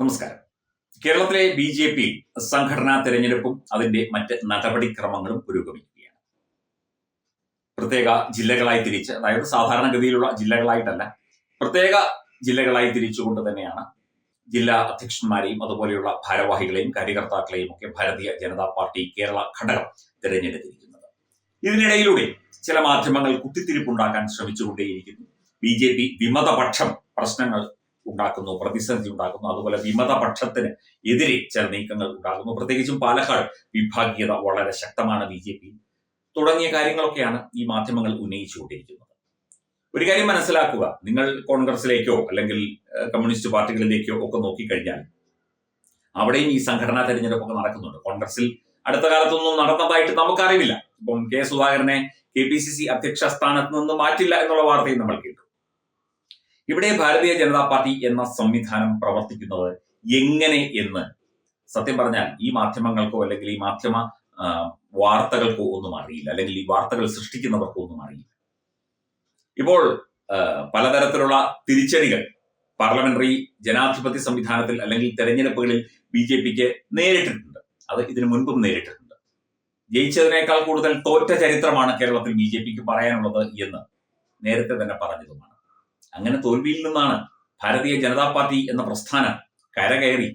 നമസ്കാരം. കേരളത്തിലെ B J P സംഘടനാ തെരഞ്ഞെടുപ്പും അതിന്റെ മറ്റ് നടപടിക്രമങ്ങളും പുരോഗമിക്കുകയാണ്. പ്രത്യേക ജില്ലകളായി തിരിച്ച് അതായത് സാധാരണഗതിയിലുള്ള ജില്ലകളായിട്ടല്ല പ്രത്യേക ജില്ലകളായി തിരിച്ചുകൊണ്ട് തന്നെയാണ് ജില്ലാ അധ്യക്ഷന്മാരെയും അതുപോലെയുള്ള ഭാരവാഹികളെയും കാര്യകർത്താക്കളെയും ഒക്കെ ഭാരതീയ ജനതാ പാർട്ടി കേരള ഘടകം തിരഞ്ഞെടുത്തിരിക്കുന്നത്. ഇതിനിടയിലൂടെ ചില മാധ്യമങ്ങൾ കുത്തിത്തിരിപ്പുണ്ടാക്കാൻ ശ്രമിച്ചുകൊണ്ടേയിരിക്കുന്നു. ബി ജെ പി വിമതപക്ഷം പ്രശ്നങ്ങൾ ഉണ്ടാക്കുന്നു പ്രതിസന്ധി ഉണ്ടാക്കുന്നു. അതുപോലെ വിമതപക്ഷത്തിന് എതിരെ ചില നീക്കങ്ങൾ ഉണ്ടാകുന്നു പ്രത്യേകിച്ചും പാലക്കാട് വിഭാഗീയത വളരെ ശക്തമാണ് ബി ജെ പി. തുടങ്ങിയ കാര്യങ്ങളൊക്കെയാണ് ഈ മാധ്യമങ്ങൾ ഉന്നയിച്ചുകൊണ്ടിരിക്കുന്നത്. ഒരു കാര്യം മനസ്സിലാക്കുക. നിങ്ങൾ കോൺഗ്രസിലേക്കോ അല്ലെങ്കിൽ കമ്മ്യൂണിസ്റ്റ് പാർട്ടികളിലേക്കോ ഒക്കെ നോക്കിക്കഴിഞ്ഞാൽ അവിടെയും ഈ സംഘടനാ തെരഞ്ഞെടുപ്പൊക്കെ നടക്കുന്നുണ്ട്. കോൺഗ്രസിൽ അടുത്ത കാലത്തൊന്നും നടന്നതായിട്ട് നമുക്കറിയില്ല ഇപ്പം കെ സുധാകരനെ കെ പി സി സി അധ്യക്ഷ സ്ഥാനത്ത് നിന്ന് മാറ്റില്ല എന്നുള്ള വാർത്തയും നമ്മൾ കേട്ടു. ഇവിടെ ഭാരതീയ ജനതാ പാർട്ടി എന്ന സംവിധാനം പ്രവർത്തിക്കുന്നത് എങ്ങനെ എന്ന് സത്യം പറഞ്ഞാൽ ഈ മാധ്യമങ്ങൾക്കോ അല്ലെങ്കിൽ ഈ മാധ്യമ വാർത്തകൾക്കോ ഒന്നും അറിയില്ല. അല്ലെങ്കിൽ ഈ വാർത്തകൾ സൃഷ്ടിക്കുന്നവർക്കോ ഒന്നും അറിയില്ല. ഇപ്പോൾ പലതരത്തിലുള്ള തിരിച്ചടികൾ പാർലമെന്ററി ജനാധിപത്യ സംവിധാനത്തിൽ അല്ലെങ്കിൽ തെരഞ്ഞെടുപ്പുകളിൽ ബി ജെ പിക്ക് നേരിട്ടിട്ടുണ്ട്. അത് ഇതിനു മുൻപും നേരിട്ടിട്ടുണ്ട്. ജയിച്ചതിനേക്കാൾ കൂടുതൽ തോറ്റ ചരിത്രമാണ് കേരളത്തിൽ ബി ജെ പിക്ക് പറയാനുള്ളത് എന്ന് നേരത്തെ തന്നെ പറഞ്ഞതുമാണ്. അങ്ങനെ തോൽവിയിൽ നിന്നാണ് ഭാരതീയ ജനതാ പാർട്ടി എന്ന പ്രസ്ഥാനം കരകയറി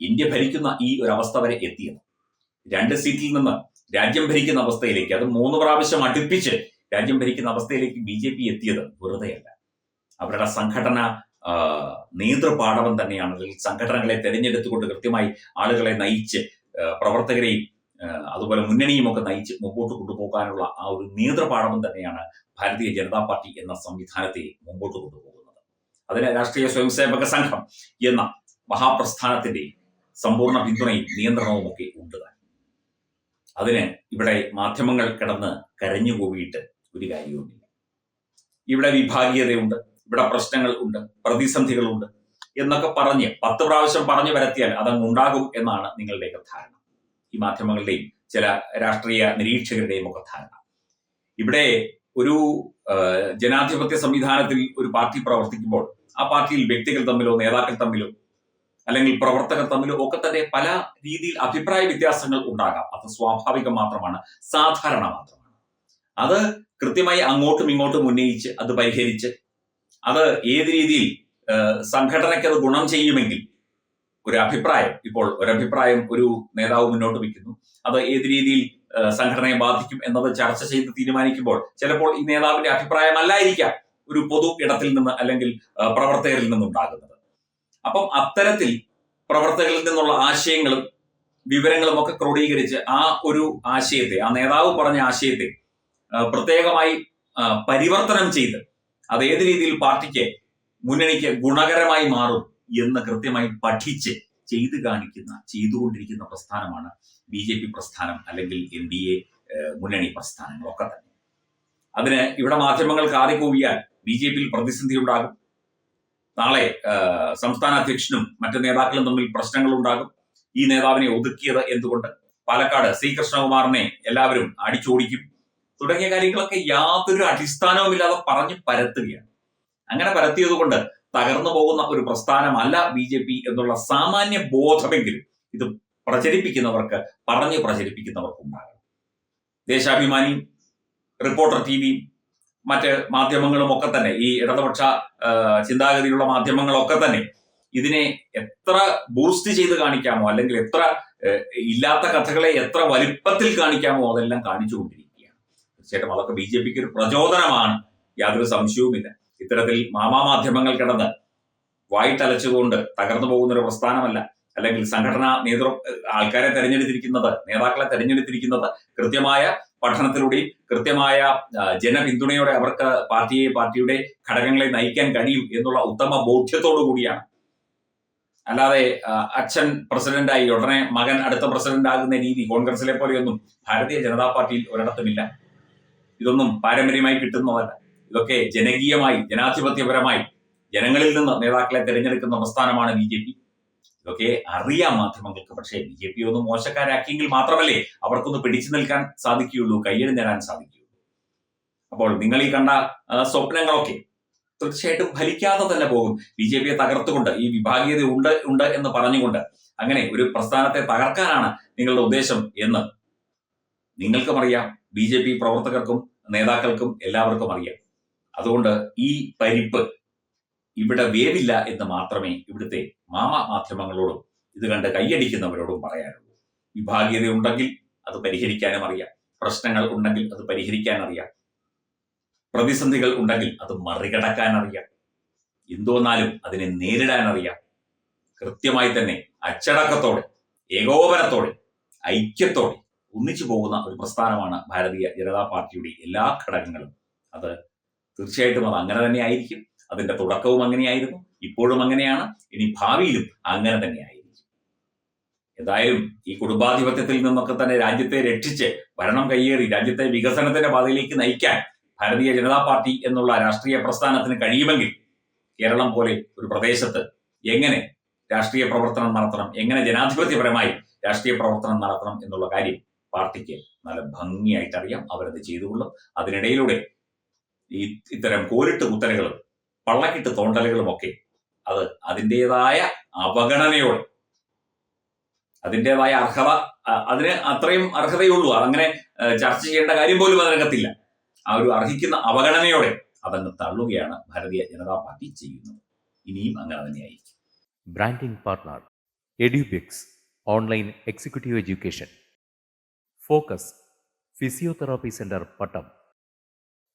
ഇന്ത്യ ഭരിക്കുന്ന ഈ ഒരു അവസ്ഥ വരെ എത്തിയത്. രണ്ട് സീറ്റിൽ നിന്ന് രാജ്യം ഭരിക്കുന്ന അവസ്ഥയിലേക്ക് അത് മൂന്ന് പ്രാവശ്യം അടുപ്പിച്ച് രാജ്യം ഭരിക്കുന്ന അവസ്ഥയിലേക്ക് ബി ജെ പി എത്തിയത് വെറുതെയല്ല. അവരുടെ സംഘടന നേതൃപാഠവം തന്നെയാണ്. അല്ലെങ്കിൽ സംഘടനകളെ തെരഞ്ഞെടുത്തുകൊണ്ട് കൃത്യമായി ആളുകളെ നയിച്ച് പ്രവർത്തകരെയും അതുപോലെ മുന്നണിയും ഒക്കെ നയിച്ച് മുമ്പോട്ട് കൊണ്ടുപോകാനുള്ള ആ ഒരു നേതൃപാഠവും തന്നെയാണ് ഭാരതീയ ജനതാ പാർട്ടി എന്ന സംവിധാനത്തെ മുമ്പോട്ട് കൊണ്ടുപോകുന്നത്. അതിന് രാഷ്ട്രീയ സ്വയംസേവക സംഘം എന്ന മഹാപ്രസ്ഥാനത്തിന്റെ സമ്പൂർണ പിന്തുണയും നിയന്ത്രണവും ഒക്കെ ഉണ്ട്. അതിന് ഇവിടെ മാധ്യമങ്ങൾ കിടന്ന് കരഞ്ഞുകൂവിയിട്ട് ഒരു കാര്യവുമില്ല. ഇവിടെ വിഭാഗീയതയുണ്ട് ഇവിടെ പ്രശ്നങ്ങൾ ഉണ്ട് പ്രതിസന്ധികളുണ്ട് എന്നൊക്കെ പറഞ്ഞ് പത്ത് പ്രാവശ്യം പറഞ്ഞു വരത്തിയാൽ അതങ്ങ് ഉണ്ടാകും എന്നാണ് നിങ്ങളുടെയൊക്കെ ധാരണ. ഈ മാധ്യമങ്ങളുടെയും ചില രാഷ്ട്രീയ നിരീക്ഷകരുടെയും ഒക്കെ ധാരണ. ഇവിടെ ഒരു ജനാധിപത്യ സംവിധാനത്തിൽ ഒരു പാർട്ടി പ്രവർത്തിക്കുമ്പോൾ ആ പാർട്ടിയിൽ വ്യക്തികൾ തമ്മിലോ നേതാക്കൾ തമ്മിലോ അല്ലെങ്കിൽ പ്രവർത്തകർ തമ്മിലോ ഒക്കെ തന്നെ പല രീതിയിൽ അഭിപ്രായ വ്യത്യാസങ്ങൾ ഉണ്ടാകാം. അത് സ്വാഭാവികം മാത്രമാണ് സാധാരണ മാത്രമാണ്. അത് കൃത്യമായി അങ്ങോട്ടും ഇങ്ങോട്ടും ഉന്നയിച്ച് അത് പരിഹരിച്ച് അത് ഏത് രീതിയിൽ സംഘടനയ്ക്ക് അത് ഗുണം ചെയ്യുമെങ്കിൽ ഒരു അഭിപ്രായം ഇപ്പോൾ ഒരു അഭിപ്രായം ഒരു നേതാവ് മുന്നോട്ട് വയ്ക്കുന്നു. അത് ഏത് രീതിയിൽ സംഘടനയെ ബാധിക്കും എന്നത് ചർച്ച ചെയ്ത് തീരുമാനിക്കുമ്പോൾ ചിലപ്പോൾ ഈ നേതാവിന്റെ അഭിപ്രായമല്ലായിരിക്കാം ഒരു പൊതു ഇടത്തിൽ നിന്ന് അല്ലെങ്കിൽ പ്രവർത്തകരിൽ നിന്നുണ്ടാകുന്നത്. അപ്പം അത്തരത്തിൽ പ്രവർത്തകരിൽ നിന്നുള്ള ആശയങ്ങളും വിവരങ്ങളും ഒക്കെ ക്രോഡീകരിച്ച് ആ ഒരു ആശയത്തെ ആ നേതാവ് പറഞ്ഞ ആശയത്തെ പ്രത്യേകമായി പരിവർത്തനം ചെയ്ത് അത് ഏത് രീതിയിൽ പാർട്ടിക്ക് മുന്നണിക്ക് ഗുണകരമായി മാറും എന്ന് കൃത്യമായി പഠിച്ച് ചെയ്തു കാണിക്കുന്ന ചെയ്തുകൊണ്ടിരിക്കുന്ന പ്രസ്ഥാനമാണ് ബി ജെ പി പ്രസ്ഥാനം അല്ലെങ്കിൽ എൻ ഡി എ മുന്നണി പ്രസ്ഥാനങ്ങളൊക്കെ തന്നെ. അതിന് ഇവിടെ മാധ്യമങ്ങൾ കാറിക്കൂവിയാൽ ബി ജെ പിയിൽ പ്രതിസന്ധി ഉണ്ടാകും നാളെ സംസ്ഥാന അധ്യക്ഷനും മറ്റു നേതാക്കളും തമ്മിൽ പ്രശ്നങ്ങൾ ഉണ്ടാകും ഈ നേതാവിനെ ഒതുക്കിയത് എന്തുകൊണ്ട്? പാലക്കാട് സി കൃഷ്ണകുമാറിനെ എല്ലാവരും അടിച്ചോടിക്കും. തുടങ്ങിയ കാര്യങ്ങളൊക്കെ യാതൊരു അടിസ്ഥാനവുമില്ലാതെ പറഞ്ഞു പരത്തുകയാണ്. അങ്ങനെ പരത്തിയത് കൊണ്ട് തകർന്നു പോകുന്ന ഒരു പ്രസ്ഥാനമല്ല ബി ജെ പി എന്നുള്ള സാമാന്യ ബോധമെങ്കിലും ഇത് പ്രചരിപ്പിക്കുന്നവർക്ക് പറഞ്ഞു പ്രചരിപ്പിക്കുന്നവർക്ക് ഉണ്ടാകണം. ദേശാഭിമാനി റിപ്പോർട്ടർ ടി വി മറ്റ് മാധ്യമങ്ങളും ഒക്കെ തന്നെ ഈ ഇടതുപക്ഷ ചിന്താഗതിയിലുള്ള മാധ്യമങ്ങളൊക്കെ തന്നെ ഇതിനെ എത്ര ബൂസ്റ്റ് ചെയ്ത് കാണിക്കാമോ അല്ലെങ്കിൽ എത്ര ഇല്ലാത്ത കഥകളെ എത്ര വലിപ്പത്തിൽ കാണിക്കാമോ അതെല്ലാം കാണിച്ചുകൊണ്ടിരിക്കുകയാണ്. തീർച്ചയായിട്ടും അതൊക്കെ ബി ജെ പിക്ക് ഒരു പ്രചോദനമാണ്. യാതൊരു സംശയവുമില്ല. ഇത്തരത്തിൽ മാമാ മാധ്യമങ്ങൾ കിടന്ന് വായിട്ടലച്ചുകൊണ്ട് തകർന്നു പോകുന്ന ഒരു പ്രസ്ഥാനമല്ല. അല്ലെങ്കിൽ സംഘടനാ നേതൃ ആൾക്കാരെ തെരഞ്ഞെടുത്തിരിക്കുന്നത് നേതാക്കളെ തെരഞ്ഞെടുത്തിരിക്കുന്നത് കൃത്യമായ പഠനത്തിലൂടെയും കൃത്യമായ ജനപിന്തുണയോടെ അവർക്ക് പാർട്ടിയെ പാർട്ടിയുടെ ഘടകങ്ങളെ നയിക്കാൻ കഴിയും എന്നുള്ള ഉത്തമ ബോധ്യത്തോടു കൂടിയാണ്. അല്ലാതെ അച്ഛൻ പ്രസിഡന്റായി ഉടനെ മകൻ അടുത്ത പ്രസിഡന്റ് ആകുന്ന രീതി കോൺഗ്രസിലെ പോലെയൊന്നും ഭാരതീയ ജനതാ പാർട്ടിയിൽ ഒരിടത്തുമില്ല. ഇതൊന്നും പാരമ്പര്യമായി കിട്ടുന്നതല്ല. ഇതൊക്കെ ജനകീയമായി ജനാധിപത്യപരമായി ജനങ്ങളിൽ നിന്ന് നേതാക്കളെ തിരഞ്ഞെടുക്കുന്ന പ്രസ്ഥാനമാണ് ബി ജെ പി. ഇതൊക്കെ അറിയാം മാധ്യമങ്ങൾക്ക് പക്ഷേ ബി ജെ പി ഒന്ന് മോശക്കാരാക്കിയെങ്കിൽ മാത്രമല്ലേ അവർക്കൊന്ന് പിടിച്ചു നിൽക്കാൻ സാധിക്കുകയുള്ളൂ കയ്യടി നേടാൻ സാധിക്കുകയുള്ളൂ. അപ്പോൾ നിങ്ങൾ ഈ കണ്ട സ്വപ്നങ്ങളൊക്കെ തീർച്ചയായിട്ടും ഫലിക്കാതെ തന്നെ പോകും. ബി ജെ പിയെ തകർത്തുകൊണ്ട് ഈ വിഭാഗീയത ഉണ്ട് ഉണ്ട് എന്ന് പറഞ്ഞുകൊണ്ട് അങ്ങനെ ഒരു പ്രസ്ഥാനത്തെ തകർക്കാനാണ് നിങ്ങളുടെ ഉദ്ദേശം എന്ന് നിങ്ങൾക്കും അറിയാം. ബി ജെ പി പ്രവർത്തകർക്കും നേതാക്കൾക്കും എല്ലാവർക്കും അറിയാം. അതുകൊണ്ട് ഈ പരിപ്പ് ഇവിടെ വേവില്ല എന്ന് മാത്രമേ ഇവിടുത്തെ മാമ മാധ്യമങ്ങളോടും ഇത് കണ്ട് കൈയടിക്കുന്നവരോടും പറയാനുള്ളൂ. വിഭാഗീയത ഉണ്ടെങ്കിൽ അത് പരിഹരിക്കാനും അറിയാം. പ്രശ്നങ്ങൾ ഉണ്ടെങ്കിൽ അത് പരിഹരിക്കാൻ അറിയാം. പ്രതിസന്ധികൾ ഉണ്ടെങ്കിൽ അത് മറികടക്കാൻ അറിയാം. എന്തോന്നാലും അതിനെ നേരിടാൻ അറിയാം. കൃത്യമായി തന്നെ അച്ചടക്കത്തോടെ ഏകോപനത്തോടെ ഐക്യത്തോടെ ഒന്നിച്ചു പോകുന്ന ഒരു പ്രസ്ഥാനമാണ് ഭാരതീയ ജനതാ പാർട്ടിയുടെ എല്ലാ ഘടകങ്ങളും. അത് തീർച്ചയായിട്ടും അത് അങ്ങനെ തന്നെ ആയിരിക്കും. അതിന്റെ തുടക്കവും അങ്ങനെയായിരുന്നു. ഇപ്പോഴും അങ്ങനെയാണ്. ഇനി ഭാവിയിലും അങ്ങനെ തന്നെ ആയിരിക്കും. എന്തായാലും ഈ കുടുംബാധിപത്യത്തിൽ നിന്നൊക്കെ തന്നെ രാജ്യത്തെ രക്ഷിച്ച് ഭരണം കയ്യേറി രാജ്യത്തെ വികസനത്തിന്റെ പാതയിലേക്ക് നയിക്കാൻ ഭാരതീയ ജനതാ പാർട്ടി എന്നുള്ള രാഷ്ട്രീയ പ്രസ്ഥാനത്തിന് കഴിയുമെങ്കിൽ കേരളം പോലെ ഒരു പ്രദേശത്ത് എങ്ങനെ രാഷ്ട്രീയ പ്രവർത്തനം നടത്തണം എങ്ങനെ ജനാധിപത്യപരമായി രാഷ്ട്രീയ പ്രവർത്തനം നടത്തണം എന്നുള്ള കാര്യം പാർട്ടിക്ക് നല്ല ഭംഗിയായിട്ടറിയാം. അവരത് ചെയ്തുകൊള്ളും. അതിനിടയിലൂടെ ഈ ഇത്തരം കോലിട്ട് കുത്തലുകളും പള്ളക്കിട്ട് തോണ്ടലുകളും ഒക്കെ അത് അതിന്റെതായ അവഗണനയോടെ അതിന്റെതായ അർഹത അതിന് അത്രയും അർഹതയുള്ളൂ. അതങ്ങനെ ഏഹ്, ചർച്ച ചെയ്യേണ്ട കാര്യം പോലും അതിനകത്തില്ല. ആ ഒരു അർഹിക്കുന്ന അവഗണനയോടെ അതങ്ങ് തള്ളുകയാണ് ഭാരതീയ ജനതാ പാർട്ടി ചെയ്യുന്നത്. ഇനിയും അങ്ങനെ തന്നെയായിരിക്കും. Branding partner Edubix online executive education focus physiotherapy centre Pattom